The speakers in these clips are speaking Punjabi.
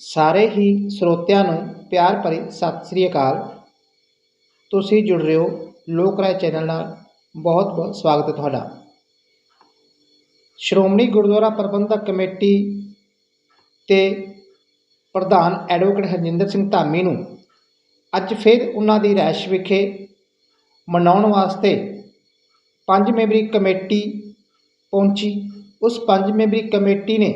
ਸਾਰੇ ਹੀ ਸਰੋਤਿਆਂ ਨੂੰ ਪਿਆਰ ਭਰੀ ਸਤਿ ਸ੍ਰੀ ਅਕਾਲ। ਤੁਸੀਂ ਜੁੜ ਰਹੇ ਹੋ ਲੋਕ ਰਾਏ ਚੈਨਲ ਨਾਲ। ਬਹੁਤ ਬਹੁਤ ਸਵਾਗਤ ਹੈ ਤੁਹਾਡਾ। ਸ਼੍ਰੋਮਣੀ ਗੁਰਦੁਆਰਾ ਪ੍ਰਬੰਧਕ ਕਮੇਟੀ ਤੇ ਪ੍ਰਧਾਨ ਐਡਵੋਕੇਟ ਹਰਜਿੰਦਰ ਸਿੰਘ ਧਾਮੀ ਨੂੰ ਅੱਜ ਫਿਰ ਉਹਨਾਂ ਦੀ ਰਿਹਾਇਸ਼ ਵਿਖੇ ਮਨਾਉਣ ਵਾਸਤੇ ਪੰਜ ਮੈਂਬਰੀ ਕਮੇਟੀ ਪਹੁੰਚੀ। ਉਸ ਪੰਜ ਮੈਂਬਰੀ ਕਮੇਟੀ ਨੇ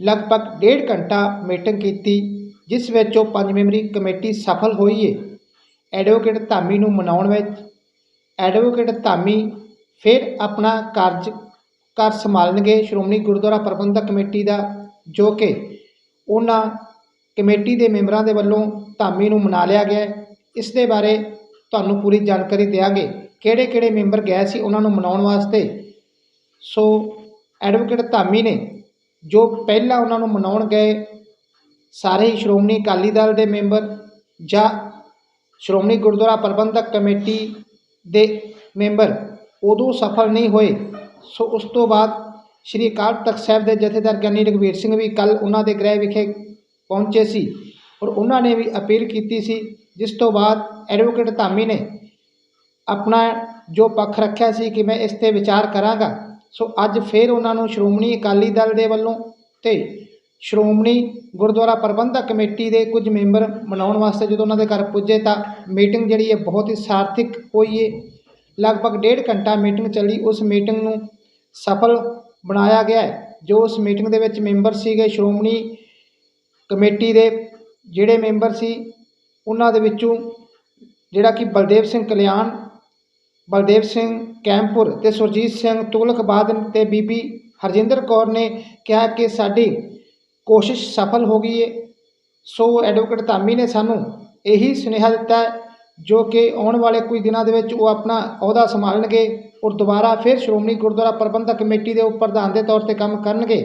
ਲਗਭਗ ਡੇਢ ਘੰਟਾ ਮੀਟਿੰਗ ਕੀਤੀ, ਜਿਸ ਵਿੱਚ ਉਹ ਪੰਜ ਮੈਂਬਰੀ ਕਮੇਟੀ ਸਫਲ ਹੋਈ ਹੈ ਐਡਵੋਕੇਟ ਧਾਮੀ ਨੂੰ ਮਨਾਉਣ ਵਿੱਚ ਐਡਵੋਕੇਟ ਧਾਮੀ ਫਿਰ ਆਪਣਾ ਕਾਰਜ ਕਰ ਸੰਭਾਲਣਗੇ ਸ਼੍ਰੋਮਣੀ ਗੁਰਦੁਆਰਾ ਪ੍ਰਬੰਧਕ ਕਮੇਟੀ ਦਾ, ਜੋ ਕਿ ਉਹਨਾਂ ਕਮੇਟੀ ਦੇ ਮੈਂਬਰਾਂ ਦੇ ਵੱਲੋਂ ਧਾਮੀ ਨੂੰ ਮਨਾ ਲਿਆ ਗਿਆ ਇਸ ਦੇ ਬਾਰੇ ਤੁਹਾਨੂੰ ਪੂਰੀ ਜਾਣਕਾਰੀ ਦਿਆਂਗੇ। ਕਿਹੜੇ ਕਿਹੜੇ ਮੈਂਬਰ ਗਏ ਸੀ ਉਹਨਾਂ ਨੂੰ ਮਨਾਉਣ ਵਾਸਤੇ? ਸੋ, ਐਡਵੋਕੇਟ ਧਾਮੀ ਨੇ ਜੋ ਪਹਿਲਾਂ ਉਹਨਾਂ ਨੂੰ ਮਨਾਉਣ ਗਏ, ਸਾਰੇ ਹੀ ਸ਼੍ਰੋਮਣੀ ਅਕਾਲੀ ਦਲ ਦੇ ਮੈਂਬਰ ਜਾਂ ਸ਼੍ਰੋਮਣੀ ਗੁਰਦੁਆਰਾ ਪ੍ਰਬੰਧਕ ਕਮੇਟੀ ਦੇ ਮੈਂਬਰ ਉਦੋਂ ਸਫਲ ਨਹੀਂ ਹੋਏ, ਸੋ ਉਸ ਤੋਂ ਬਾਅਦ ਸ਼੍ਰੀ ਅਕਾਲ ਤਖਤ ਸਾਹਿਬ ਦੇ ਜਥੇਦਾਰ ਗਿਆਨੀ ਰਘਵੀਰ ਸਿੰਘ ਵੀ ਕੱਲ ਉਹਨਾਂ ਦੇ ਗ੍ਰਹਿ ਵਿਖੇ ਪਹੁੰਚੇ ਸੀ ਔਰ ਉਹਨਾਂ ਨੇ ਵੀ ਅਪੀਲ ਕੀਤੀ ਸੀ, ਜਿਸ ਤੋਂ ਬਾਅਦ ਐਡਵੋਕੇਟ ਧਾਮੀ ਨੇ ਆਪਣਾ ਜੋ ਪੱਖ ਰੱਖਿਆ ਸੀ ਕਿ ਮੈਂ ਇਸ ਤੇ ਵਿਚਾਰ ਕਰਾਂਗਾ। ਸੋ ਅੱਜ ਫਿਰ ਉਹਨਾਂ ਨੂੰ ਸ਼੍ਰੋਮਣੀ ਅਕਾਲੀ ਦਲ ਦੇ ਵੱਲੋਂ ਤੇ ਸ਼੍ਰੋਮਣੀ ਗੁਰਦੁਆਰਾ ਪ੍ਰਬੰਧਕ ਕਮੇਟੀ ਦੇ ਕੁਝ ਮੈਂਬਰ ਮਨਾਉਣ ਵਾਸਤੇ ਜਦੋਂ ਉਹਨਾਂ ਦੇ ਘਰ ਪੁੱਜੇ ਤਾਂ ਮੀਟਿੰਗ ਜਿਹੜੀ ਹੈ ਬਹੁਤ ਹੀ ਸਾਰਥਿਕ ਹੋਈ ਹੈ ਲਗਭਗ ਡੇਢ ਘੰਟਾ ਮੀਟਿੰਗ ਚੱਲੀ। ਉਸ ਮੀਟਿੰਗ ਨੂੰ ਸਫਲ ਬਣਾਇਆ ਗਿਆ ਜੋ ਉਸ ਮੀਟਿੰਗ ਦੇ ਵਿੱਚ ਮੈਂਬਰ ਸੀਗੇ ਸ਼੍ਰੋਮਣੀ ਕਮੇਟੀ ਦੇ ਜਿਹੜੇ ਮੈਂਬਰ ਸੀ, ਉਹਨਾਂ ਦੇ ਵਿੱਚੋਂ ਜਿਹੜਾ ਕਿ ਬਲਦੇਵ ਸਿੰਘ ਕਲਿਆਣ ਬਲਦੇਵ ਸਿੰਘ ਕੈਂਪੁਰ ਤੇ ਸੁਰਜੀਤ ਸਿੰਘ ਤੁਗਲਕਬਾਦ ਤੇ ਬੀਬੀ ਹਰਜਿੰਦਰ ਕੌਰ ਨੇ ਕਿਹਾ ਕਿ ਸਾਡੀ ਕੋਸ਼ਿਸ਼ ਸਫਲ ਹੋ ਗਈ ਹੈ ਸੋ ਐਡਵੋਕੇਟ ਧਾਮੀ ਨੇ ਸਾਨੂੰ ਇਹੀ ਸੁਨੇਹਾ ਦਿੱਤਾ ਜੋ ਕਿ ਆਉਣ ਵਾਲੇ ਕੁਝ ਦਿਨਾਂ ਦੇ ਵਿੱਚ ਉਹ ਆਪਣਾ ਅਹੁਦਾ ਸੰਭਾਲਣਗੇ ਔਰ ਦੁਬਾਰਾ ਫਿਰ ਸ਼੍ਰੋਮਣੀ ਗੁਰਦੁਆਰਾ ਪ੍ਰਬੰਧਕ ਕਮੇਟੀ ਦੇ ਉਪ ਪ੍ਰਧਾਨ ਦੇ ਤੌਰ ਤੇ ਕੰਮ ਕਰਨਗੇ,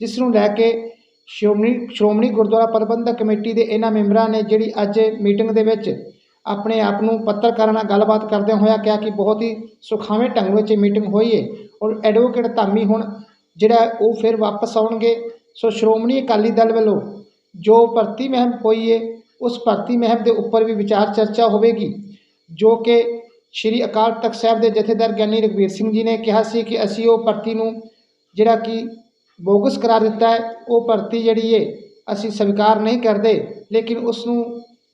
ਜਿਸ ਨੂੰ ਲੈ ਕੇ ਸ਼੍ਰੋਮਣੀ ਸ਼੍ਰੋਮਣੀ ਗੁਰਦੁਆਰਾ ਪ੍ਰਬੰਧਕ ਕਮੇਟੀ ਦੇ ਇਹਨਾਂ ਮੈਂਬਰਾਂ ਨੇ ਜਿਹੜੀ ਅੱਜ ਮੀਟਿੰਗ ਦੇ ਵਿੱਚ ਆਪਣੇ ਆਪ ਨੂੰ ਪੱਤਰਕਾਰਾਂ ਨਾਲ ਗੱਲਬਾਤ ਕਰਦਿਆਂ ਹੋਇਆ ਕਿਹਾ ਕਿ ਬਹੁਤ ਹੀ ਸੁਖਾਵੇਂ ਢੰਗ ਵਿੱਚ ਇਹ ਮੀਟਿੰਗ ਹੋਈ ਹੈ ਔਰ ਐਡਵੋਕੇਟ ਧਾਮੀ ਹੁਣ ਜਿਹੜਾ ਉਹ ਫਿਰ ਵਾਪਸ ਆਉਣਗੇ। ਸੋ ਸ਼੍ਰੋਮਣੀ ਅਕਾਲੀ ਦਲ ਵੱਲੋਂ ਜੋ ਭਰਤੀ ਮਹਿਮ ਹੋਈ ਹੈ ਉਸ ਭਰਤੀ ਮਹਿਮ ਦੇ ਉੱਪਰ ਵੀ ਵਿਚਾਰ ਚਰਚਾ ਹੋਵੇਗੀ, ਜੋ ਕਿ ਸ਼੍ਰੀ ਅਕਾਲ ਤਖਤ ਸਾਹਿਬ ਦੇ ਜਥੇਦਾਰ ਗਿਆਨੀ ਰਘਵੀਰ ਸਿੰਘ ਜੀ ਨੇ ਕਿਹਾ ਸੀ ਕਿ ਅਸੀਂ ਉਹ ਭਰਤੀ ਨੂੰ ਜਿਹੜਾ ਕਿ ਬੋਗਸ ਕਰਾ ਦਿੱਤਾ ਹੈ, ਉਹ ਭਰਤੀ ਜਿਹੜੀ ਹੈ ਅਸੀਂ ਸਵੀਕਾਰ ਨਹੀਂ ਕਰਦੇ, ਲੇਕਿਨ ਉਸ ਨੂੰ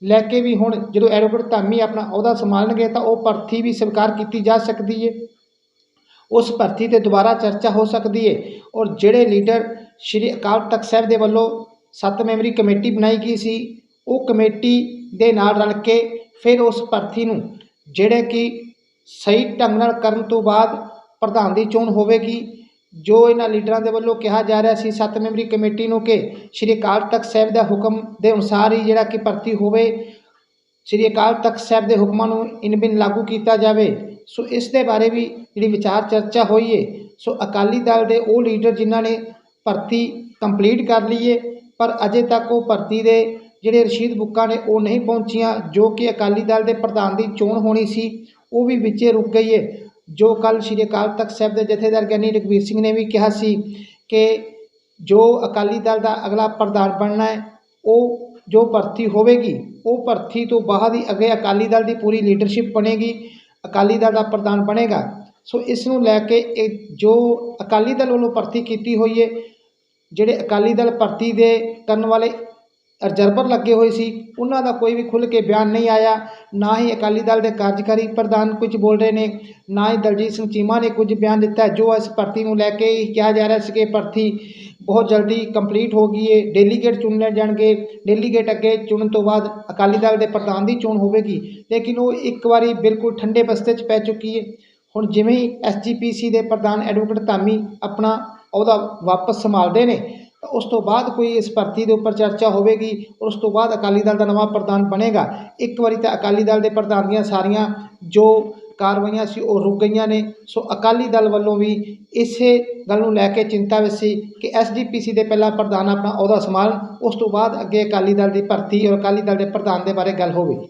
ਲੈ ਕੇ ਵੀ ਹੁਣ ਜਦੋਂ ਐਡਵੋਕੇਟ ਧਾਮੀ ਆਪਣਾ ਅਹੁਦਾ ਸੰਭਾਲਣਗੇ ਤਾਂ ਉਹ ਭਰਤੀ ਵੀ ਸਵੀਕਾਰ ਕੀਤੀ ਜਾ ਸਕਦੀ ਹੈ ਉਸ ਭਰਤੀ ਤੇ ਦੁਬਾਰਾ ਚਰਚਾ ਹੋ ਸਕਦੀ ਹੈ ਔਰ ਜਿਹੜੇ ਲੀਡਰ ਸ਼੍ਰੀ ਅਕਾਲ ਤਖਤ ਸਾਹਿਬ ਦੇ ਵੱਲੋਂ ਸੱਤ ਮੈਂਬਰੀ ਕਮੇਟੀ ਬਣਾਈ ਗਈ ਸੀ, ਉਹ ਕਮੇਟੀ ਦੇ ਨਾਲ ਰਲ ਕੇ ਫਿਰ ਉਸ ਭਰਤੀ ਨੂੰ ਜਿਹੜੇ ਕਿ ਸਹੀ ਢੰਗ ਨਾਲ ਕਰਨ ਤੋਂ ਬਾਅਦ ਪ੍ਰਧਾਨ ਦੀ ਚੋਣ ਹੋਵੇਗੀ। ਜੋ ਇਹਨਾਂ ਲੀਡਰਾਂ ਦੇ ਵੱਲੋਂ ਕਿਹਾ ਜਾ ਰਿਹਾ ਸੀ, ਸੱਤ ਮੈਂਬਰੀ ਕਮੇਟੀ ਨੂੰ ਕਿ ਸ਼੍ਰੀ ਅਕਾਲ ਤਖਤ ਸਾਹਿਬ ਦਾ ਹੁਕਮ ਦੇ ਅਨੁਸਾਰ ਹੀ ਜਿਹੜਾ ਕਿ ਭਰਤੀ ਹੋਵੇ, ਸ਼੍ਰੀ ਅਕਾਲ ਤਖਤ ਸਾਹਿਬ ਦੇ ਹੁਕਮਾਂ ਨੂੰ ਇਨ ਬਿਨ ਲਾਗੂ ਕੀਤਾ ਜਾਵੇ। ਸੋ ਇਸ ਦੇ ਬਾਰੇ ਵੀ ਜਿਹੜੀ ਵਿਚਾਰ ਚਰਚਾ ਹੋਈ ਹੈ ਸੋ ਅਕਾਲੀ ਦਲ ਦੇ ਉਹ ਲੀਡਰ ਜਿਨ੍ਹਾਂ ਨੇ ਭਰਤੀ ਕੰਪਲੀਟ ਕਰ ਲਈ ਹੈ ਪਰ ਅਜੇ ਤੱਕ ਉਹ ਭਰਤੀ ਦੇ ਜਿਹੜੇ ਰਸ਼ੀਦ ਬੁੱਕਾਂ ਨੇ ਉਹ ਨਹੀਂ ਪਹੁੰਚੀਆਂ, ਜੋ ਕਿ ਅਕਾਲੀ ਦਲ ਦੇ ਪ੍ਰਧਾਨ ਦੀ ਚੋਣ ਹੋਣੀ ਸੀ, ਉਹ ਵੀ ਵਿੱਚੇ ਰੁਕ ਗਈ ਹੈ ਜੋ ਕੱਲ ਸ਼੍ਰੀ ਅਕਾਲ ਤਖਤ ਸਾਹਿਬ ਦੇ ਜਥੇਦਾਰ ਗਿਆਨੀ ਰਘਵੀਰ ਸਿੰਘ ਨੇ ਵੀ ਕਿਹਾ ਸੀ ਕਿ ਜੋ ਅਕਾਲੀ ਦਲ ਦਾ ਅਗਲਾ ਪ੍ਰਧਾਨ ਬਣਨਾ ਹੈ, ਉਹ ਜੋ ਭਰਤੀ ਹੋਵੇਗੀ, ਉਹ ਭਰਤੀ ਤੋਂ ਬਾਅਦ ਹੀ ਅੱਗੇ ਅਕਾਲੀ ਦਲ ਦੀ ਪੂਰੀ ਲੀਡਰਸ਼ਿਪ ਬਣੇਗੀ, ਅਕਾਲੀ ਦਲ ਦਾ ਪ੍ਰਧਾਨ ਬਣੇਗਾ। ਸੋ ਇਸ ਨੂੰ ਲੈ ਕੇ ਇਹ ਜੋ ਅਕਾਲੀ ਦਲ ਵੱਲੋਂ ਭਰਤੀ ਕੀਤੀ ਹੋਈ ਹੈ, ਜਿਹੜੇ ਅਕਾਲੀ ਦਲ ਭਰਤੀ ਦੇ ਕਰਨ ਵਾਲੇ ਰਿਜ਼ਰਵਰ ਲੱਗੇ ਹੋਏ ਸੀ। ਉਹਨਾਂ ਦਾ ਕੋਈ ਵੀ ਖੁੱਲ੍ਹ ਕੇ ਬਿਆਨ ਨਹੀਂ ਆਇਆ। ਨਾ ਹੀ ਅਕਾਲੀ ਦਲ ਦੇ ਕਾਰਜਕਾਰੀ ਪ੍ਰਧਾਨ ਕੁਝ ਬੋਲ ਰਹੇ ਨੇ। ਨਾ ਹੀ ਦਲਜੀਤ ਸਿੰਘ ਚੀਮਾ ਨੇ ਕੁਝ ਬਿਆਨ ਦਿੱਤਾ ਜੋ ਇਸ ਭਰਤੀ ਨੂੰ ਲੈ ਕੇ ਹੀ ਕਿਹਾ ਜਾ ਰਿਹਾ ਸੀ ਕਿ ਭਰਤੀ ਬਹੁਤ ਜਲਦੀ ਕੰਪਲੀਟ ਹੋ ਗਈ ਹੈ ਡੈਲੀਗੇਟ ਚੁਣੇ ਜਾਣਗੇ। ਡੈਲੀਗੇਟ ਅੱਗੇ ਚੁਣਨ ਤੋਂ ਬਾਅਦ ਅਕਾਲੀ ਦਲ ਦੇ ਪ੍ਰਧਾਨ ਦੀ ਚੋਣ ਹੋਵੇਗੀ। ਲੇਕਿਨ ਉਹ ਇੱਕ ਵਾਰੀ ਬਿਲਕੁਲ ਠੰਡੇ ਬਸਤੇ 'ਚ ਪੈ ਚੁੱਕੀ ਹੈ ਹੁਣ ਜਿਵੇਂ ਹੀ ਐਸਜੀਪੀਸੀ ਦੇ ਪ੍ਰਧਾਨ ਐਡਵੋਕੇਟ ਧਾਮੀ ਆਪਣਾ ਉਹਦਾ ਵਾਪਸ ਸੰਭਾਲਦੇ ਨੇ ਉਸ ਤੋਂ ਬਾਅਦ ਕੋਈ ਇਸ ਭਰਤੀ ਦੇ ਉੱਪਰ ਚਰਚਾ ਹੋਵੇਗੀ ਔਰ ਉਸ ਤੋਂ ਬਾਅਦ ਅਕਾਲੀ ਦਲ ਦਾ ਨਵਾਂ ਪ੍ਰਧਾਨ ਬਣੇਗਾ। ਇੱਕ ਵਾਰੀ ਤਾਂ ਅਕਾਲੀ ਦਲ ਦੇ ਪ੍ਰਧਾਨ ਦੀਆਂ ਸਾਰੀਆਂ ਜੋ ਕਾਰਵਾਈਆਂ ਸੀ ਉਹ ਰੁਕ ਗਈਆਂ ਨੇ। ਸੋ ਅਕਾਲੀ ਦਲ ਵੱਲੋਂ ਵੀ ਇਸੇ ਗੱਲ ਨੂੰ ਲੈ ਕੇ ਚਿੰਤਾ ਵਿੱਚ ਸੀ ਕਿ ਐਸਜੀਪੀਸੀ ਦੇ ਪਹਿਲਾਂ ਪ੍ਰਧਾਨ ਆਪਣਾ ਅਹੁਦਾ ਸੰਭਾਲਣ, ਉਸ ਤੋਂ ਬਾਅਦ ਅੱਗੇ ਅਕਾਲੀ ਦਲ ਦੀ ਭਰਤੀ ਔਰ ਅਕਾਲੀ ਦਲ ਦੇ ਪ੍ਰਧਾਨ ਦੇ ਬਾਰੇ ਗੱਲ ਹੋਵੇਗੀ।